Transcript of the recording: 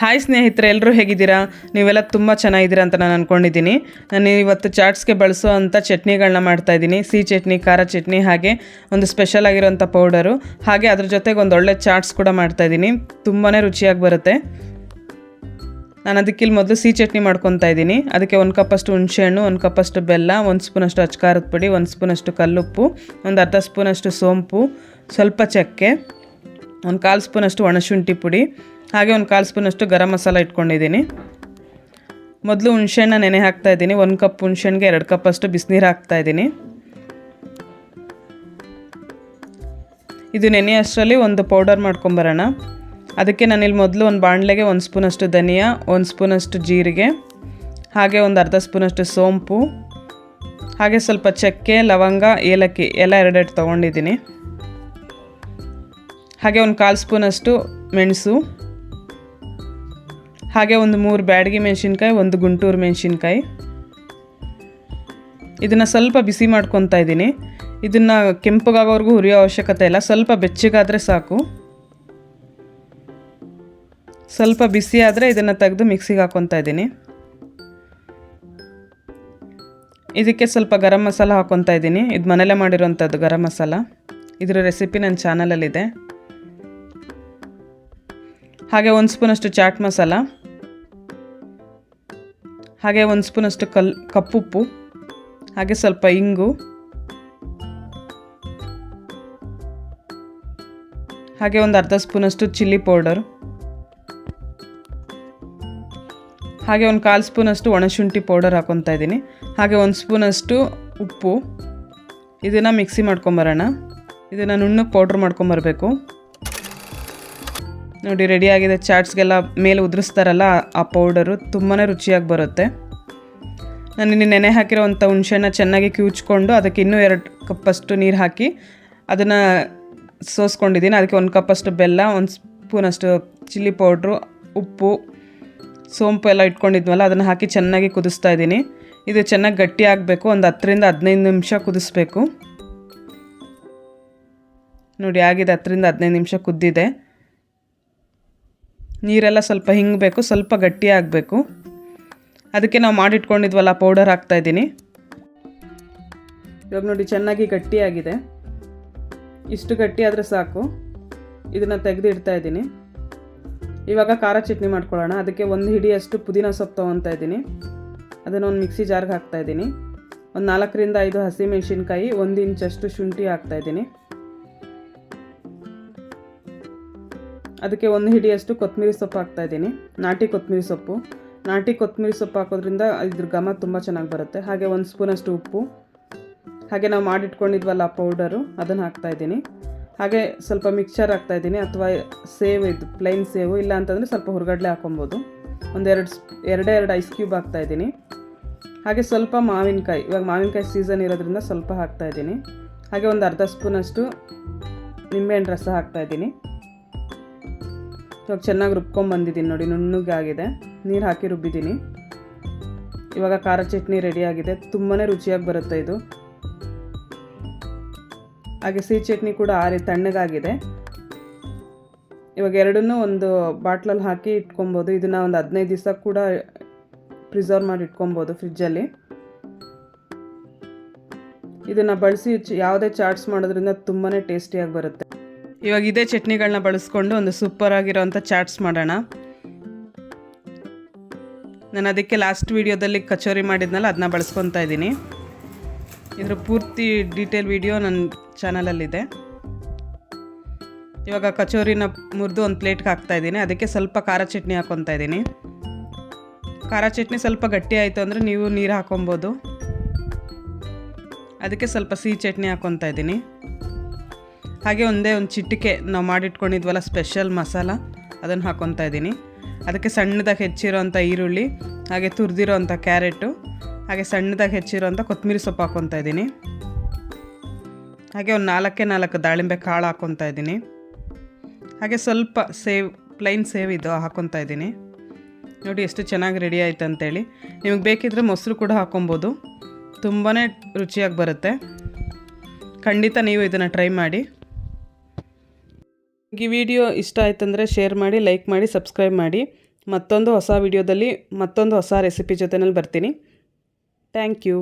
Hi ಸ್ನೇಹಿತರೆ ಎಲ್ಲರೂ ಹೇಗಿದ್ದೀರಾ? ನೀವೆಲ್ಲ ತುಂಬ ಚೆನ್ನಾಗಿದ್ದೀರಾ ಅಂತ ನಾನು ಅಂದ್ಕೊಂಡಿದ್ದೀನಿ ನಾನು ಇವತ್ತು ಚಾಟ್ಸ್ಗೆ ಬಳಸೋ ಅಂಥ ಚಟ್ನಿಗಳನ್ನ ಮಾಡ್ತಾಯಿದ್ದೀನಿ ಸಿಹಿ ಚಟ್ನಿ, ಖಾರ ಚಟ್ನಿ ಹಾಗೆ ಒಂದು ಸ್ಪೆಷಲ್ ಆಗಿರೋಂಥ ಪೌಡರು ಹಾಗೆ ಅದ್ರ ಜೊತೆಗೆ ಒಂದು ಒಳ್ಳೆ ಚಾಟ್ಸ್ ಕೂಡ ಮಾಡ್ತಾಯಿದ್ದೀನಿ ತುಂಬಾ ರುಚಿಯಾಗಿ ಬರುತ್ತೆ. ನಾನು ಅದಕ್ಕೆ ಇಲ್ಲಿ ಮೊದಲು ಸಿಹಿ ಚಟ್ನಿ ಮಾಡ್ಕೊತಾ ಇದ್ದೀನಿ. ಅದಕ್ಕೆ ಒಂದು ಕಪ್ಪಷ್ಟು ಹುಣಸೆಹಣ್ಣು ಒಂದು ಕಪ್ಪಷ್ಟು ಬೆಲ್ಲ, ಒಂದು ಸ್ಪೂನಷ್ಟು ಅಚ್ಚಕಾರದ ಪುಡಿ, ಒಂದು ಸ್ಪೂನಷ್ಟು ಕಲ್ಲುಪ್ಪು, ಒಂದು ಅರ್ಧ ಸ್ಪೂನಷ್ಟು ಸೋಂಪು, ಸ್ವಲ್ಪ ಚಕ್ಕೆ. ಒಂದು ಕಾಲು ಸ್ಪೂನಷ್ಟು ಒಣಶುಂಠಿ ಪುಡಿ, ಹಾಗೆ ಒಂದು ಕಾಲು ಸ್ಪೂನಷ್ಟು ಗರಂ ಮಸಾಲ ಇಟ್ಕೊಂಡಿದ್ದೀನಿ. ಮೊದಲು ಹುಣ್ಸೆಹಣ್ಣ ನೆನೆ ಹಾಕ್ತಾ ಇದ್ದೀನಿ. ಒಂದು ಕಪ್ ಹುಣ್ಸೆಣ್ಣಿಗೆ ಎರಡು ಕಪ್ಪಷ್ಟು ಬಿಸಿನೀರು ಹಾಕ್ತಾ ಇದ್ದೀನಿ. ಇದು ನೆನೆ ಅಷ್ಟರಲ್ಲಿ ಒಂದು ಪೌಡರ್ ಮಾಡ್ಕೊಂಬರೋಣ. ಅದಕ್ಕೆ ನಾನಿಲ್ಲಿ ಮೊದಲು ಒಂದು ಬಾಣಲೆಗೆ ಒಂದು ಸ್ಪೂನಷ್ಟು ಧನಿಯಾ, ಒಂದು ಸ್ಪೂನಷ್ಟು ಜೀರಿಗೆ, ಹಾಗೆ ಒಂದು ಅರ್ಧ ಸ್ಪೂನಷ್ಟು ಸೋಂಪು, ಹಾಗೆ ಸ್ವಲ್ಪ ಚಕ್ಕೆ, ಲವಂಗ, ಏಲಕ್ಕಿ, ಎಲ್ಲ ಎರಡೆರಡು ತೊಗೊಂಡಿದ್ದೀನಿ. ಹಾಗೆ ಒಂದು ಕಾಲು ಸ್ಪೂನಷ್ಟು ಮೆಣಸು, ಹಾಗೆ ಒಂದು ಮೂರು ಬ್ಯಾಡಗಿ ಮೆಣಸಿನ್ಕಾಯಿ, ಒಂದು ಗುಂಟೂರು ಮೆಣಸಿನ್ಕಾಯಿ. ಇದನ್ನು ಸ್ವಲ್ಪ ಬಿಸಿ ಮಾಡ್ಕೊತಾ ಇದ್ದೀನಿ. ಇದನ್ನು ಕೆಂಪಗಾಗೋವರೆಗೂ ಹುರಿಯೋ ಅವಶ್ಯಕತೆ ಇಲ್ಲ. ಸ್ವಲ್ಪ ಬೆಚ್ಚಗಾದರೆ ಸಾಕು. ಸ್ವಲ್ಪ ಬಿಸಿ ಆದರೆ ಇದನ್ನು ತೆಗೆದು ಮಿಕ್ಸಿಗೆ ಹಾಕ್ಕೊತಾ ಇದ್ದೀನಿ. ಇದಕ್ಕೆ ಸ್ವಲ್ಪ ಗರಂ ಮಸಾಲ ಹಾಕ್ಕೊತಾ ಇದ್ದೀನಿ. ಇದು ಮನೇಲೇ ಮಾಡಿರೋಂಥದ್ದು ಗರಂ ಮಸಾಲ. ಇದರ ರೆಸಿಪಿ ನನ್ನ ಚಾನಲಲ್ಲಿದೆ ಹಾಗೆ ಒಂದು ಸ್ಪೂನಷ್ಟು ಚಾಟ್ ಮಸಾಲ, ಹಾಗೆ ಒಂದು ಸ್ಪೂನಷ್ಟು ಕಲ್, ಕಪ್ಪುಪ್ಪು, ಹಾಗೆ ಸ್ವಲ್ಪ ಇಂಗು, ಹಾಗೆ ಒಂದು ಅರ್ಧ ಸ್ಪೂನಷ್ಟು ಚಿಲ್ಲಿ ಪೌಡರ್, ಹಾಗೆ ಒಂದು ಕಾಲು ಸ್ಪೂನಷ್ಟು ಒಣಶುಂಠಿ ಪೌಡರ್ ಹಾಕ್ಕೊತಾ ಇದ್ದೀನಿ. ಹಾಗೆ ಒಂದು ಸ್ಪೂನಷ್ಟು ಉಪ್ಪು. ಇದನ್ನು ಮಿಕ್ಸಿ ಮಾಡ್ಕೊಂಬರೋಣ. ಇದನ್ನು ನುಣ್ಣಗೆ ಪೌಡ್ರ್ ಮಾಡ್ಕೊಂಬರ್ಬೇಕು. ನೋಡಿ ರೆಡಿಯಾಗಿದೆ ಚಾಟ್ಸ್ಗೆಲ್ಲ ಮೇಲೆ ಉದುರಿಸ್ತಾರಲ್ಲ ಆ ಪೌಡರು ತುಂಬಾ ರುಚಿಯಾಗಿ ಬರುತ್ತೆ. ನಾನು ನಿನ್ನೆ ನೆನೆ ಹಾಕಿರೋವಂಥ ಹುಣಸೆಹಣ್ಣ ಚೆನ್ನಾಗಿ ಕಿವುಚ್ಕೊಂಡು ಅದಕ್ಕೆ ಇನ್ನೂ ಎರಡು ಕಪ್ಪಷ್ಟು ನೀರು ಹಾಕಿ ಅದನ್ನು ಸೋಸ್ಕೊಂಡಿದ್ದೀನಿ. ಅದಕ್ಕೆ ಒಂದು ಕಪ್ಪಷ್ಟು ಬೆಲ್ಲ, ಒಂದು ಸ್ಪೂನಷ್ಟು ಚಿಲ್ಲಿ ಪೌಡ್ರು ಉಪ್ಪು, ಸೋಂಪು ಎಲ್ಲ ಇಟ್ಕೊಂಡಿದ್ವಲ್ಲ, ಅದನ್ನು ಹಾಕಿ ಚೆನ್ನಾಗಿ ಕುದಿಸ್ತಾ ಇದ್ದೀನಿ. ಇದು ಚೆನ್ನಾಗಿ ಗಟ್ಟಿ ಆಗಬೇಕು. ಒಂದು ಹತ್ತರಿಂದ ಹದಿನೈದು ನಿಮಿಷ ಕುದಿಸ್ಬೇಕು. ನೋಡಿ, ಆಗಿದೆ ಹತ್ತರಿಂದ ಹದಿನೈದು ನಿಮಿಷ ಕುದ್ದಿದೆ. ನೀರೆಲ್ಲ ಸ್ವಲ್ಪ ಹಿಂಗಬೇಕು, ಸ್ವಲ್ಪ ಗಟ್ಟಿ ಆಗಬೇಕು. ಅದಕ್ಕೆ ನಾವು ಮಾಡಿಟ್ಕೊಂಡಿದ್ವಲ್ಲ ಪೌಡರ್ ಹಾಕ್ತಾಯಿದ್ದೀನಿ ಇವಾಗ ನೋಡಿ, ಚೆನ್ನಾಗಿ ಗಟ್ಟಿಯಾಗಿದೆ ಇಷ್ಟು ಗಟ್ಟಿ ಆದರೆ ಸಾಕು. ಇದನ್ನು ತೆಗೆದು ಇಡ್ತಾ ಇದ್ದೀನಿ. ಇವಾಗ ಖಾರ ಚಟ್ನಿ ಮಾಡ್ಕೊಳ್ಳೋಣ. ಅದಕ್ಕೆ ಒಂದು ಹಿಡಿಯಷ್ಟು ಪುದೀನ ಸೊಪ್ಪು ತೊಗೊತಾ ಇದ್ದೀನಿ. ಅದನ್ನು ಒಂದು ಮಿಕ್ಸಿ ಜಾರ್ಗೆ ಹಾಕ್ತಾ ಇದ್ದೀನಿ. ಒಂದು ನಾಲ್ಕರಿಂದ ಐದು ಹಸಿಮೆಣಸಿನ್ಕಾಯಿ, ಒಂದು ಇಂಚಷ್ಟು ಶುಂಠಿ ಹಾಕ್ತಾಯಿದ್ದೀನಿ ಅದಕ್ಕೆ ಒಂದು ಹಿಡಿಯಷ್ಟು ಕೊತ್ತಂಬರಿ ಸೊಪ್ಪು ಹಾಕ್ತಾಯಿದ್ದೀನಿ ನಾಟಿ ಕೊತ್ತಂಬರಿ ಸೊಪ್ಪು. ನಾಟಿ ಕೊತ್ತಂಬರಿ ಸೊಪ್ಪು ಹಾಕೋದ್ರಿಂದ ಇದ್ರ ಘಮ ತುಂಬ ಚೆನ್ನಾಗಿ ಬರುತ್ತೆ. ಹಾಗೆ ಒಂದು ಸ್ಪೂನಷ್ಟು ಉಪ್ಪು. ಹಾಗೆ ನಾವು ಮಾಡಿಟ್ಕೊಂಡಿದ್ವಲ್ಲ ಪೌಡರು ಅದನ್ನು ಹಾಕ್ತಾಯಿದ್ದೀನಿ ಹಾಗೆ ಸ್ವಲ್ಪ ಮಿಕ್ಸರ್ ಹಾಕ್ತಾಯಿದ್ದೀನಿ ಅಥವಾ ಸೇವ್ ಇದು ಪ್ಲೈನ್ ಸೇವು ಇಲ್ಲ ಅಂತಂದರೆ ಸ್ವಲ್ಪ ಹುರ್ಗಡ್ಲೆ ಹಾಕೊಬೋದು. ಒಂದೆರಡು ಎರಡೇ ಎರಡು ಐಸ್ ಕ್ಯೂಬ್ ಹಾಕ್ತಾಯಿದ್ದೀನಿ ಹಾಗೆ ಸ್ವಲ್ಪ ಮಾವಿನಕಾಯಿ, ಇವಾಗ ಮಾವಿನಕಾಯಿ ಸೀಸನ್ ಇರೋದ್ರಿಂದ ಸ್ವಲ್ಪ ಹಾಕ್ತಾಯಿದ್ದೀನಿ ಹಾಗೆ ಒಂದು ಅರ್ಧ ಸ್ಪೂನಷ್ಟು ನಿಂಬೆಹಣ್ಣು ರಸ ಹಾಕ್ತಾಯಿದ್ದೀನಿ ಇವಾಗ ಚೆನ್ನಾಗಿ ರುಬ್ಕೊಂಬಂದಿದ್ದೀನಿ ನೋಡಿ, ನುಣ್ಣಗಾಗಿದೆ. ನೀರು ಹಾಕಿ ರುಬ್ಬಿದ್ದೀನಿ ಇವಾಗ ಖಾರ ಚಟ್ನಿ ರೆಡಿಯಾಗಿದೆ ತುಂಬಾ ರುಚಿಯಾಗಿ ಬರುತ್ತೆ ಇದು. ಹಾಗೆ ಸಿಹಿ ಚಟ್ನಿ ಕೂಡ ಆರಿ ತಣ್ಣಗಾಗಿದೆ. ಇವಾಗ ಎರಡನ್ನೂ ಒಂದು ಬಾಟ್ಲಲ್ಲಿ ಹಾಕಿ ಇಟ್ಕೊಬೋದು. ಇದನ್ನು ಒಂದು ಹದಿನೈದು ದಿವಸ ಕೂಡ ಪ್ರಿಸರ್ವ್ ಮಾಡಿ ಇಟ್ಕೊಬೋದು ಫ್ರಿಜ್ಜಲ್ಲಿ. ಇದನ್ನು ಬಳಸಿ ಯಾವುದೇ ಚಾಟ್ಸ್ ಮಾಡೋದ್ರಿಂದ ತುಂಬಾ ಟೇಸ್ಟಿಯಾಗಿ ಬರುತ್ತೆ. ಇವಾಗ ಇದೇ ಚಟ್ನಿಗಳನ್ನ ಬಳಸ್ಕೊಂಡು ಒಂದು ಸೂಪರ್ ಆಗಿರೋವಂಥ ಚಾಟ್ಸ್ ಮಾಡೋಣ. ನಾನು ಅದಕ್ಕೆ ಲಾಸ್ಟ್ ವೀಡಿಯೋದಲ್ಲಿ ಕಚೋರಿ ಮಾಡಿದ್ನಲ್ಲ ಅದನ್ನ ಬಳಸ್ಕೊತಾ ಇದ್ದೀನಿ. ಇದ್ರ ಪೂರ್ತಿ ಡೀಟೇಲ್ ವಿಡಿಯೋ ನನ್ನ ಚಾನಲಲ್ಲಿದೆ ಇವಾಗ ಕಚೋರಿನ ಮುರಿದು ಒಂದು ಪ್ಲೇಟ್ಗೆ ಹಾಕ್ತಾ ಇದ್ದೀನಿ. ಅದಕ್ಕೆ ಸ್ವಲ್ಪ ಖಾರ ಚಟ್ನಿ ಹಾಕೊತಾ ಇದ್ದೀನಿ. ಖಾರ ಚಟ್ನಿ ಸ್ವಲ್ಪ ಗಟ್ಟಿ ಆಯಿತು ಅಂದರೆ ನೀವು ನೀರು ಹಾಕೊಬೋದು. ಅದಕ್ಕೆ ಸ್ವಲ್ಪ ಸಿಹಿ ಚಟ್ನಿ ಹಾಕೊತಾ ಇದ್ದೀನಿ. ಹಾಗೆ ಒಂದೇ ಒಂದು ಚಿಟಿಕೆ ನಾವು ಮಾಡಿಟ್ಕೊಂಡಿದ್ವಲ್ಲ ಸ್ಪೆಷಲ್ ಮಸಾಲ, ಅದನ್ನು ಹಾಕ್ಕೊತಾ ಇದ್ದೀನಿ. ಅದಕ್ಕೆ ಸಣ್ಣದಾಗಿ ಹೆಚ್ಚಿರೋಂಥ ಈರುಳ್ಳಿ, ಹಾಗೆ ತುರಿದಿರೋಂಥ ಕ್ಯಾರೆಟು, ಹಾಗೆ ಸಣ್ಣದಾಗಿ ಹೆಚ್ಚಿರೋಂಥ ಕೊತ್ತಂಬರಿ ಸೊಪ್ಪು ಹಾಕ್ಕೊತಾ ಇದ್ದೀನಿ. ಹಾಗೆ ಒಂದು ನಾಲ್ಕೇ ನಾಲ್ಕು ದಾಳಿಂಬೆ ಕಾಳು ಹಾಕ್ಕೊತಾ ಇದ್ದೀನಿ. ಹಾಗೆ ಸ್ವಲ್ಪ ಸೇವ್ ಪ್ಲೈನ್ ಸೇವ್ ಇದು ಹಾಕ್ಕೊತಾ ಇದ್ದೀನಿ. ನೋಡಿ ಎಷ್ಟು ಚೆನ್ನಾಗಿ ರೆಡಿ ಆಯ್ತು ಅಂತೇಳಿ. ನಿಮಗೆ ಬೇಕಿದ್ದರೆ ಮೊಸರು ಕೂಡ ಹಾಕ್ಕೊಬೋದು ತುಂಬಾ ರುಚಿಯಾಗಿ ಬರುತ್ತೆ. ಖಂಡಿತ ನೀವು ಇದನ್ನು ಟ್ರೈ ಮಾಡಿ. ಈ ವಿಡಿಯೋ ಇಷ್ಟ ಆಯ್ತಂದರೆ ಶೇರ್ ಮಾಡಿ, ಲೈಕ್ ಮಾಡಿ, ಸಬ್ಸ್ಕ್ರೈಬ್ ಮಾಡಿ. ಮತ್ತೊಂದು ಹೊಸ ವಿಡಿಯೋದಲ್ಲಿ ಮತ್ತೊಂದು ಹೊಸ ರೆಸಿಪಿ ಜೊತೆನಲ್ಲಿ ಬರ್ತೀನಿ. Thank you.